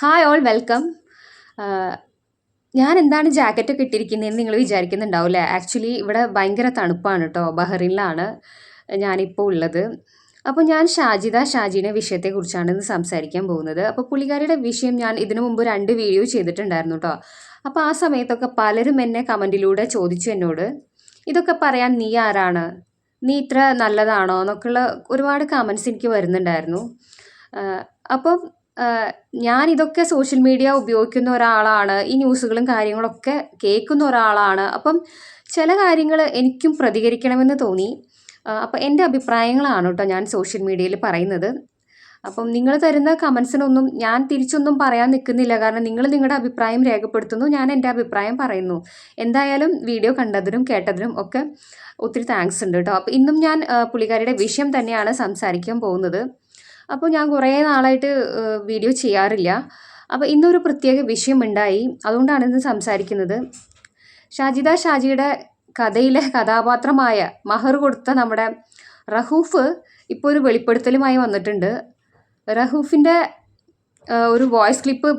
Hi all welcome ഞാൻ എന്താണ് jacket ജാക്കറ്റൊക്കെ ഇട്ടിരിക്കുന്നതെന്ന് നിങ്ങൾ വിചാരിക്കുന്നുണ്ടാവും അല്ലേ ആക്ച്വലി ഇവിടെ ഭയങ്കര തണുപ്പാണ് കേട്ടോ. ബഹറിനിലാണ് ഞാനിപ്പോൾ ഉള്ളത്. അപ്പോൾ ഞാൻ ഷാജിദ ഷാജീനെ വിഷയത്തെക്കുറിച്ചാണ് ഇന്ന് സംസാരിക്കാൻ പോകുന്നത്. അപ്പോൾ പുള്ളിക്കാരിയുടെ വിഷയം ഞാൻ ഇതിനു മുമ്പ് രണ്ട് വീഡിയോ ചെയ്തിട്ടുണ്ടായിരുന്നു കേട്ടോ. അപ്പോൾ ആ സമയത്തൊക്കെ പലരും എന്നെ കമന്റിലൂടെ ചോദിച്ചു എന്നോട് ഇതൊക്കെ പറയാൻ നീ ആരാണ്? നീ ഇത്ര നല്ലതാണോ? എന്നൊക്കെയുള്ള ഒരുപാട് കമൻസ് എനിക്ക് വരുന്നുണ്ടായിരുന്നു. ആഹ് അപ്പം ആഹ് ഞാനിതൊക്കെ സോഷ്യൽ മീഡിയ ഉപയോഗിക്കുന്ന ഒരാളാണ്. ഈ ന്യൂസുകളും കാര്യങ്ങളൊക്കെ കേൾക്കുന്ന ഒരാളാണ്. അപ്പം ചില കാര്യങ്ങൾ എനിക്കും പ്രതികരിക്കണമെന്ന് തോന്നി. അപ്പം എന്റെ അഭിപ്രായങ്ങളാണ് കേട്ടോ ഞാൻ സോഷ്യൽ മീഡിയയിൽ പറയുന്നത്. അപ്പം നിങ്ങൾ തരുന്ന കമൻസിനൊന്നും ഞാൻ തിരിച്ചൊന്നും പറയാൻ നിൽക്കുന്നില്ല. കാരണം നിങ്ങൾ നിങ്ങളുടെ അഭിപ്രായം രേഖപ്പെടുത്തുന്നു. ഞാൻ എന്റെ അഭിപ്രായം പറയുന്നു. എന്തായാലും വീഡിയോ കണ്ടതിനും കേട്ടതിനും ഒക്കെ ഒത്തിരി താങ്ക്സ് ഉണ്ട് കേട്ടോ അപ്പം ഇന്നും ഞാൻ പുള്ളിക്കാരിയുടെ വിഷയം തന്നെയാണ് സംസാരിക്കാൻ പോകുന്നത്. അപ്പോൾ ഞാൻ കുറേ നാളായിട്ട് വീഡിയോ ചെയ്യാറില്ല. അപ്പോൾ ഇന്നൊരു പ്രത്യേക വിഷയമുണ്ടായി. അതുകൊണ്ടാണ് ഇന്ന് സംസാരിക്കുന്നത്. ഷാജിദ ഷാജിയുടെ കഥയിലെ കഥാപാത്രമായ മഹർ കൊടുത്ത നമ്മുടെ റഹൂഫ് ഇപ്പോൾ ഒരു വെളിപ്പെടുത്തലുമായി വന്നിട്ടുണ്ട്. റഹൂഫിന്റെ ഒരു വോയിസ് ക്ലിപ്പ്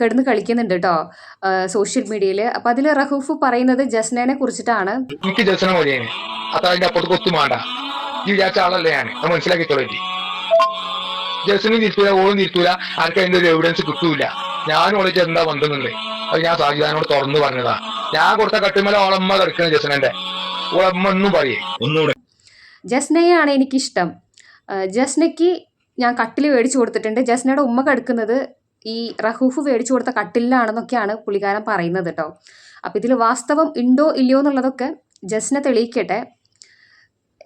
കിടന്ന് കളിക്കുന്നുണ്ട് കേട്ടോ സോഷ്യൽ മീഡിയയിൽ അപ്പൊ അതിൽ റഹൂഫ് പറയുന്നത് ജസ്നേനെ കുറിച്ചിട്ടാണ്. എനിക്ക് ജസ്ന മതിയേനെ അത് അതിന്റെ അപ്പുറത്ത് കൊത്തുമാണ്ട ഈ വിചാരിച്ച ആളല്ലേ ഞാൻ മനസ്സിലാക്കി ജസ്റ്റിനും തിരിച്ചൂല ഓളും തിരിച്ചൂല ആർക്ക് അതിന്റെ ഒരു എവിഡൻസ് കിട്ടൂല. ഞാൻ ഓളെ എന്താ വന്നിട്ടുണ്ട് അത് ഞാൻ സാജിദാനോട് തുറന്നു പറഞ്ഞതാ. ഞാൻ കൊടുത്ത കട്ടിമല ഓളമ്മ കിടക്കണ ജസ്നന്റെ ഓളമ്മ ഒന്നും പറയേ. ഒന്നുകൂടെ. ജസ്നയാണ് എനിക്കിഷ്ടം. ജസ്നയ്ക്ക് ഞാൻ കട്ടിൽ മേടിച്ചു കൊടുത്തിട്ടുണ്ട്. ജസ്നയുടെ ഉമ്മ കടുക്കുന്നത് ഈ റഹൂഫ് മേടിച്ചു കൊടുത്ത കട്ടിലാണെന്നൊക്കെയാണ് പുള്ളിക്കാരൻ പറയുന്നത് കേട്ടോ. അപ്പം ഇതിൽ വാസ്തവം ഉണ്ടോ ഇല്ലയോ എന്നുള്ളതൊക്കെ ജസ്ന തെളിയിക്കട്ടെ.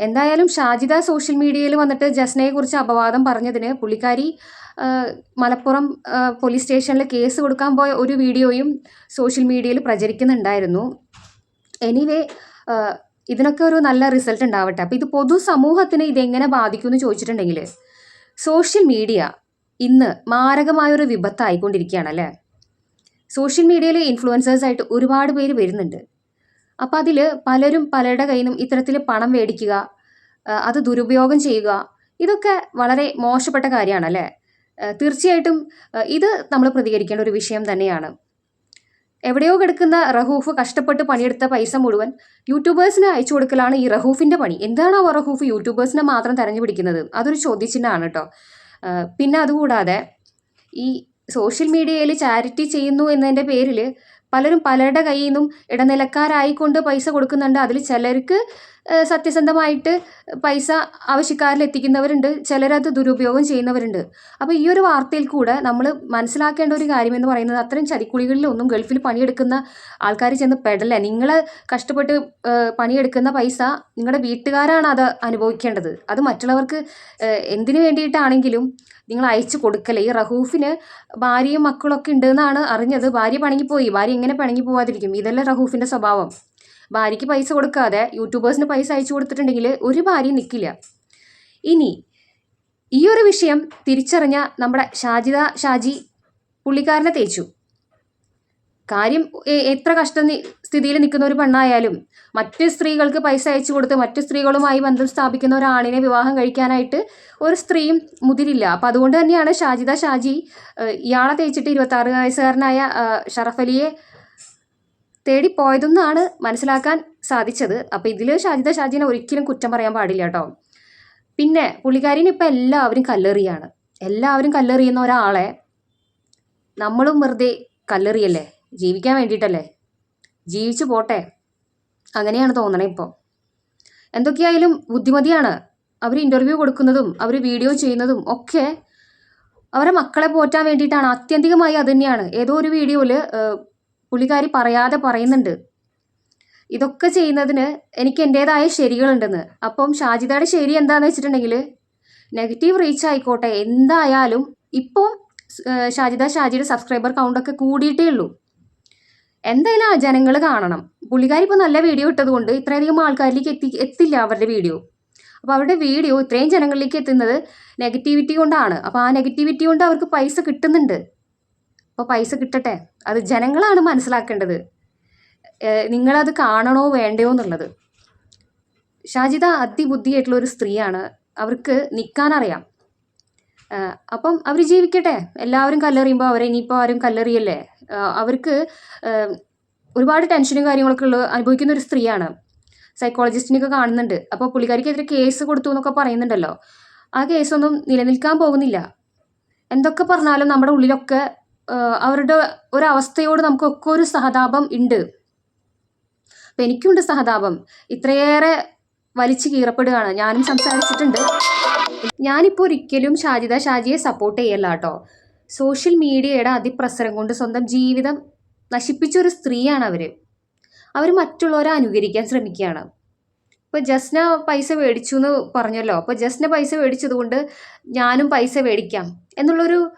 എന്തായാലും ഷാജിദ സോഷ്യൽ മീഡിയയിൽ വന്നിട്ട് ജസ്നയെ കുറിച്ച് അപവാദം പറഞ്ഞതിന് പുള്ളിക്കാരി മലപ്പുറം പോലീസ് സ്റ്റേഷനിൽ കേസ് കൊടുക്കാൻ പോയ ഒരു വീഡിയോയും സോഷ്യൽ മീഡിയയിൽ പ്രചരിക്കുന്നുണ്ടായിരുന്നു. എനിവേ ഇതിനൊക്കെ ഒരു നല്ല റിസൾട്ട് ഉണ്ടാവട്ടെ. അപ്പോൾ ഇത് പൊതു പൊതുസമൂഹത്തിന് ഇതെങ്ങനെ ബാധിക്കും എന്ന് ചോദിച്ചിട്ടുണ്ടെങ്കിൽ സോഷ്യൽ മീഡിയ ഇന്ന് മാരകമായൊരു വിപത്തായിക്കൊണ്ടിരിക്കുകയാണ് അല്ലേ? സോഷ്യൽ മീഡിയയിൽ ഇൻഫ്ലുവൻസേഴ്സായിട്ട് ഒരുപാട് പേര് വരുന്നുണ്ട്. അപ്പോൾ അതിൽ പലരും പലരുടെ കയ്യിൽ നിന്നും ഇത്തരത്തിൽ പണം മേടിക്കുക അത് ദുരുപയോഗം ചെയ്യുക ഇതൊക്കെ വളരെ മോശപ്പെട്ട കാര്യമാണ് അല്ലേ തീർച്ചയായിട്ടും ഇത് നമ്മൾ പ്രതികരിക്കേണ്ട ഒരു വിഷയം തന്നെയാണ്. എവിടെയോ കിടക്കുന്ന റഹൂഫ് കഷ്ടപ്പെട്ട് പണിയെടുത്ത പൈസ മുഴുവൻ യൂട്യൂബേഴ്സിന് അയച്ചു കൊടുക്കലാണ് ഈ റഹൂഫിന്റെ പണി. എന്താണ് ആ റഹൂഫ് യൂട്യൂബേഴ്സിനെ മാത്രം തെരഞ്ഞു പിടിക്കുന്നത്? അതൊരു ചോദ്യചിഹ്നമാണ് കേട്ടോ. പിന്നെ അതുകൂടാതെ ഈ സോഷ്യൽ മീഡിയയിൽ ചാരിറ്റി ചെയ്യുന്നു എന്നതിന്റെ പേരിൽ പലരും പലരുടെ കയ്യിൽ നിന്നും ഇടനിലക്കാരായിക്കൊണ്ട് പൈസ കൊടുക്കുന്നുണ്ട്. അതിൽ ചിലർക്ക് സത്യസന്ധമായിട്ട് പൈസ ആവശ്യക്കാരിൽ എത്തിക്കുന്നവരുണ്ട് ചിലരത് ദുരുപയോഗം ചെയ്യുന്നവരുണ്ട്. അപ്പോൾ ഈ ഒരു വാർത്തയിൽ കൂടെ നമ്മൾ മനസ്സിലാക്കേണ്ട ഒരു കാര്യം എന്ന് പറയുന്നത് അത്തരം ചതിക്കുളികളിലൊന്നും ഗൾഫിൽ പണിയെടുക്കുന്ന ആൾക്കാർ ചെന്ന് പെടല്ല? നിങ്ങൾ കഷ്ടപ്പെട്ട് പണിയെടുക്കുന്ന പൈസ നിങ്ങളുടെ വീട്ടുകാരാണ് അത് അനുഭവിക്കേണ്ടത്. അത് മറ്റുള്ളവർക്ക് എന്തിനു വേണ്ടിയിട്ടാണെങ്കിലും നിങ്ങൾ അയച്ചു കൊടുക്കല്ലേ ഈ റഹൂഫിന് ഭാര്യയും മക്കളൊക്കെ ഉണ്ടെന്നാണ് അറിഞ്ഞത്. ഭാര്യ പണങ്ങി പോയി. ഭാര്യ എങ്ങനെ പണങ്ങി പോവാതിരിക്കും. ഇതല്ല റഹൂഫിന്റെ സ്വഭാവം. ഭാര്യയ്ക്ക് പൈസ കൊടുക്കാതെ യൂട്യൂബേഴ്സിന് പൈസ അയച്ചു കൊടുത്തിട്ടുണ്ടെങ്കിൽ ഒരു ഭാര്യ നിൽക്കില്ല ഇനി ഈ ഒരു വിഷയം തിരിച്ചറിഞ്ഞ നമ്മുടെ ഷാജിദ ഷാജി പുള്ളിക്കാരനെ തേച്ചു. കാര്യം എത്ര കഷ്ട സ്ഥിതിയിൽ നിൽക്കുന്ന ഒരു പെണ്ണായാലും മറ്റ് സ്ത്രീകൾക്ക് പൈസ അയച്ചു കൊടുത്ത് മറ്റ് സ്ത്രീകളുമായി ബന്ധം സ്ഥാപിക്കുന്ന ഒരാണിനെ വിവാഹം കഴിക്കാനായിട്ട് ഒരു സ്ത്രീയും മുതിരില്ല. അപ്പം അതുകൊണ്ട് തന്നെയാണ് ഷാജിദ ഷാജി ഇയാളെ തേച്ചിട്ട് ഇരുപത്താറ് വയസ്സുകാരനായ ഷറഫലിയെ തേടിപ്പോയതെന്നാണ് മനസ്സിലാക്കാൻ സാധിച്ചത്. അപ്പോൾ ഇതിൽ ഷാജിദ ഷാജിനെ ഒരിക്കലും കുറ്റം പറയാൻ പാടില്ല കേട്ടോ. പിന്നെ പുള്ളിക്കാരിനെ ഇപ്പം എല്ലാവരും കല്ലെറിയാണ്. എല്ലാവരും കല്ലെറിയുന്ന ഒരാളെ നമ്മളും വെറുതെ കല്ലെറിയല്ലേ? ജീവിക്കാൻ വേണ്ടിയിട്ടല്ലേ? ജീവിച്ചു പോട്ടെ. അങ്ങനെയാണ് തോന്നണേ ഇപ്പോൾ എന്തൊക്കെയായാലും ബുദ്ധിമതിയാണ്. അവർ ഇന്റർവ്യൂ കൊടുക്കുന്നതും അവർ വീഡിയോ ചെയ്യുന്നതും ഒക്കെ അവരെ മക്കളെ പോറ്റാൻ വേണ്ടിയിട്ടാണ്. ആത്യന്തികമായി അത് തന്നെയാണ്. ഏതോ ഒരു വീഡിയോയിൽ പുള്ളിക്കാരി പറയാതെ പറയുന്നുണ്ട്. ഇതൊക്കെ ചെയ്യുന്നതിന് എനിക്ക് എന്റേതായ ശരികളുണ്ടെന്ന്. അപ്പം ഷാജിദയുടെ ശരി എന്താണെന്ന് വെച്ചിട്ടുണ്ടെങ്കിൽ നെഗറ്റീവ് റീച്ച് ആയിക്കോട്ടെ എന്തായാലും ഇപ്പോൾ ഷാജിദ ഷാജിയുടെ സബ്സ്ക്രൈബർ കൗണ്ടൊക്കെ കൂടിയിട്ടേ ഉള്ളൂ. എന്തായാലും ആ ജനങ്ങൾ കാണണം. പുള്ളിക്കാരി ഇപ്പോൾ നല്ല വീഡിയോ ഇട്ടതുകൊണ്ട് ഇത്രയധികം ആൾക്കാരിലേക്ക് എത്തി എത്തില്ല അവരുടെ വീഡിയോ. അപ്പോൾ അവരുടെ വീഡിയോ ഇത്രയും ജനങ്ങളിലേക്ക് എത്തുന്നത് നെഗറ്റിവിറ്റി കൊണ്ടാണ്. അപ്പോൾ ആ നെഗറ്റിവിറ്റി കൊണ്ട് അവർക്ക് പൈസ കിട്ടുന്നുണ്ട്. അപ്പോൾ പൈസ കിട്ടട്ടെ? അത് ജനങ്ങളാണ് മനസ്സിലാക്കേണ്ടത്. നിങ്ങളത് കാണണോ വേണ്ടയോ എന്നുള്ളത്. ഷാജിദ അതിബുദ്ധിയായിട്ടുള്ള ഒരു സ്ത്രീയാണ്. അവർക്ക് നിൽക്കാനറിയാം അപ്പം അവർ ജീവിക്കട്ടെ. എല്ലാവരും കല്ലെറിയുമ്പോൾ അവരെ ഇനിയിപ്പോൾ ആരും കല്ലെറിയല്ലേ? അവർക്ക് ഒരുപാട് ടെൻഷനും കാര്യങ്ങളൊക്കെ ഉള്ള അനുഭവിക്കുന്ന ഒരു സ്ത്രീയാണ്. സൈക്കോളജിസ്റ്റിനെയൊക്കെ കാണുന്നുണ്ട്. അപ്പോൾ പുള്ളിക്കാരിക്കെതിരെ കേസ് കൊടുത്തു എന്നൊക്കെ പറയുന്നുണ്ടല്ലോ. ആ കേസൊന്നും നിലനിൽക്കാൻ പോകുന്നില്ല. എന്തൊക്കെ പറഞ്ഞാലും നമ്മുടെ ഉള്ളിലൊക്കെ അവരുടെ ഒരവസ്ഥയോട് നമുക്കൊക്കെ ഒരു സഹതാപം ഉണ്ട്. അപ്പം എനിക്കുണ്ട് സഹതാപം. ഇത്രയേറെ വലിച്ചു കീറപ്പെടുകയാണ്. ഞാനും സംസാരിച്ചിട്ടുണ്ട്. ഞാനിപ്പോൾ ഒരിക്കലും ഷാജിദ ഷാജിയെ സപ്പോർട്ട് ചെയ്യല്ല കേട്ടോ. സോഷ്യൽ മീഡിയയുടെ അതിപ്രസരം കൊണ്ട് സ്വന്തം ജീവിതം നശിപ്പിച്ച ഒരു സ്ത്രീയാണ് അവർ അവർ മറ്റുള്ളവരെ അനുകരിക്കാൻ ശ്രമിക്കുകയാണ്. ഇപ്പോൾ ജസ്ന പൈസ മേടിച്ചു എന്ന് പറഞ്ഞല്ലോ. അപ്പോൾ ജസ്ന പൈസ മേടിച്ചതുകൊണ്ട് ഞാനും പൈസ മേടിക്കാം. എന്നുള്ളൊരു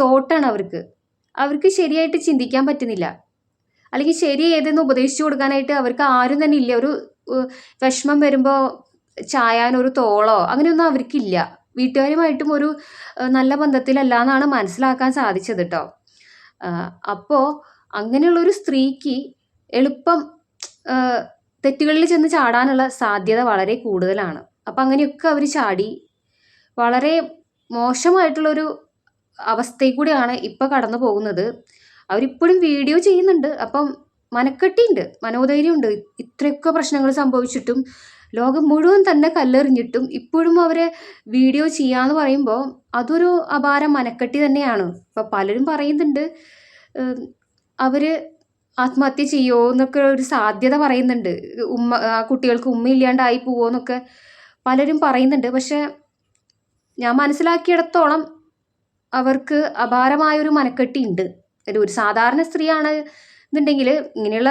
തോട്ടാണ് അവർക്ക്. അവർക്ക് ശരിയായിട്ട് ചിന്തിക്കാൻ പറ്റുന്നില്ല. അല്ലെങ്കിൽ ശരി ഏതെന്ന് ഉപദേശിച്ചു കൊടുക്കാനായിട്ട് അവർക്ക് ആരും തന്നെ ഇല്ല. ഒരു വിഷമം വരുമ്പോൾ ചായാനൊരു തോളോ അങ്ങനെയൊന്നും അവർക്കില്ല. വീട്ടുകാരുമായിട്ടും ഒരു നല്ല ബന്ധത്തിലല്ല എന്നാണ് മനസ്സിലാക്കാൻ സാധിച്ചത് കേട്ടോ അപ്പോൾ അങ്ങനെയുള്ളൊരു സ്ത്രീക്ക് എളുപ്പം തെറ്റുകളിൽ ചെന്ന് ചാടാനുള്ള സാധ്യത വളരെ കൂടുതലാണ്. അപ്പം അങ്ങനെയൊക്കെ അവർ ചാടി വളരെ മോശമായിട്ടുള്ളൊരു അവസ്ഥയിൽ കൂടിയാണ് ഇപ്പോൾ കടന്നു പോകുന്നത്. അവരിപ്പോഴും വീഡിയോ ചെയ്യുന്നുണ്ട്. അപ്പം മനക്കെട്ടിയുണ്ട് മനോധൈര്യമുണ്ട്. ഇത്രയൊക്കെ പ്രശ്നങ്ങൾ സംഭവിച്ചിട്ടും ലോകം മുഴുവൻ തന്നെ കല്ലെറിഞ്ഞിട്ടും ഇപ്പോഴും അവരെ വീഡിയോ ചെയ്യാന്ന് പറയുമ്പോൾ അതൊരു അപാര മനക്കെട്ടി തന്നെയാണ്. ഇപ്പം പലരും പറയുന്നുണ്ട് അവർ ആത്മഹത്യ ചെയ്യുമോ എന്നൊക്കെ ഒരു സാധ്യത പറയുന്നുണ്ട്. ഉമ്മ ആ കുട്ടികൾക്ക് ഉമ്മ ഇല്ലാണ്ടായി പോവോ എന്നൊക്കെ പലരും പറയുന്നുണ്ട്. പക്ഷെ ഞാൻ മനസ്സിലാക്കിയിടത്തോളം അവർക്ക് അപാരമായൊരു മനക്കെട്ടി ഉണ്ട് ഒരു ഒരു സാധാരണ സ്ത്രീയാണ് എന്നുണ്ടെങ്കിൽ ഇങ്ങനെയുള്ള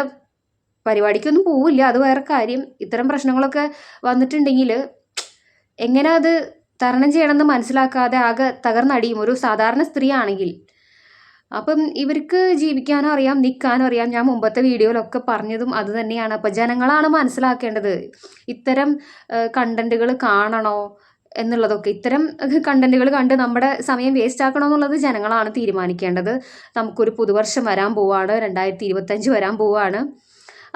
പരിപാടിക്കൊന്നും പോവില്ല. അത് വേറെ കാര്യം. ഇത്തരം പ്രശ്നങ്ങളൊക്കെ വന്നിട്ടുണ്ടെങ്കിൽ എങ്ങനെ അത് തരണം ചെയ്യണമെന്ന് മനസ്സിലാക്കാതെ ആകെ തകർന്നടിയും ഒരു സാധാരണ സ്ത്രീ ആണെങ്കിൽ അപ്പം ഇവർക്ക് ജീവിക്കാനും അറിയാം നിൽക്കാനും അറിയാം. ഞാൻ മുമ്പത്തെ വീഡിയോയിലൊക്കെ പറഞ്ഞതും അത് തന്നെയാണ്. അപ്പം ജനങ്ങളാണ് മനസ്സിലാക്കേണ്ടത്. ഇത്തരം കണ്ടന്റുകൾ കാണണോ? എന്നുള്ളതൊക്കെ. ഇത്തരം കണ്ടന്റുകൾ കണ്ട് നമ്മുടെ സമയം വേസ്റ്റ് ആക്കണോ എന്നുള്ളത് ജനങ്ങളാണ് തീരുമാനിക്കേണ്ടത്. നമുക്കൊരു പുതുവർഷം വരാൻ പോവാണ്. രണ്ടായിരത്തി ഇരുപത്തഞ്ച് വരാൻ പോവാണ്.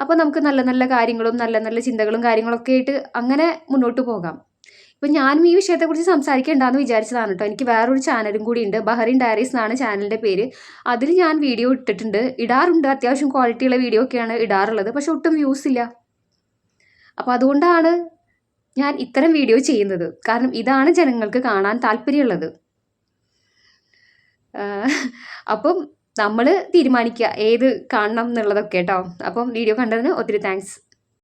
അപ്പോൾ നമുക്ക് നല്ല നല്ല കാര്യങ്ങളും നല്ല നല്ല ചിന്തകളും കാര്യങ്ങളൊക്കെ ആയിട്ട് അങ്ങനെ മുന്നോട്ട് പോകാം. ഇപ്പം ഞാനും ഈ വിഷയത്തെക്കുറിച്ച് സംസാരിക്കേണ്ടെന്ന് വിചാരിച്ചതാണ് കേട്ടോ എനിക്ക് വേറൊരു ചാനലും കൂടി ഉണ്ട്. ബഹറിൻ ഡയറീസ് എന്നാണ് ചാനലിന്റെ പേര്. അതിൽ ഞാൻ വീഡിയോ ഇട്ടിട്ടുണ്ട്. ഇടാറുണ്ട്. അത്യാവശ്യം ക്വാളിറ്റിയുള്ള വീഡിയോ ഒക്കെയാണ് ഇടാറുള്ളത്. പക്ഷെ ഒട്ടും വ്യൂസ് ഇല്ല. അപ്പോൾ അതുകൊണ്ടാണ് ഞാൻ ഇത്തരം വീഡിയോ ചെയ്യുന്നത് കാരണം ഇതാണ് ജനങ്ങൾക്ക് കാണാൻ താല്പര്യമുള്ളത്. അപ്പം നമ്മൾ തീരുമാനിക്കുക ഏത് കാണണം എന്നുള്ളതൊക്കെ കേട്ടോ. അപ്പം വീഡിയോ കണ്ടതിന് ഒത്തിരി താങ്ക്സ്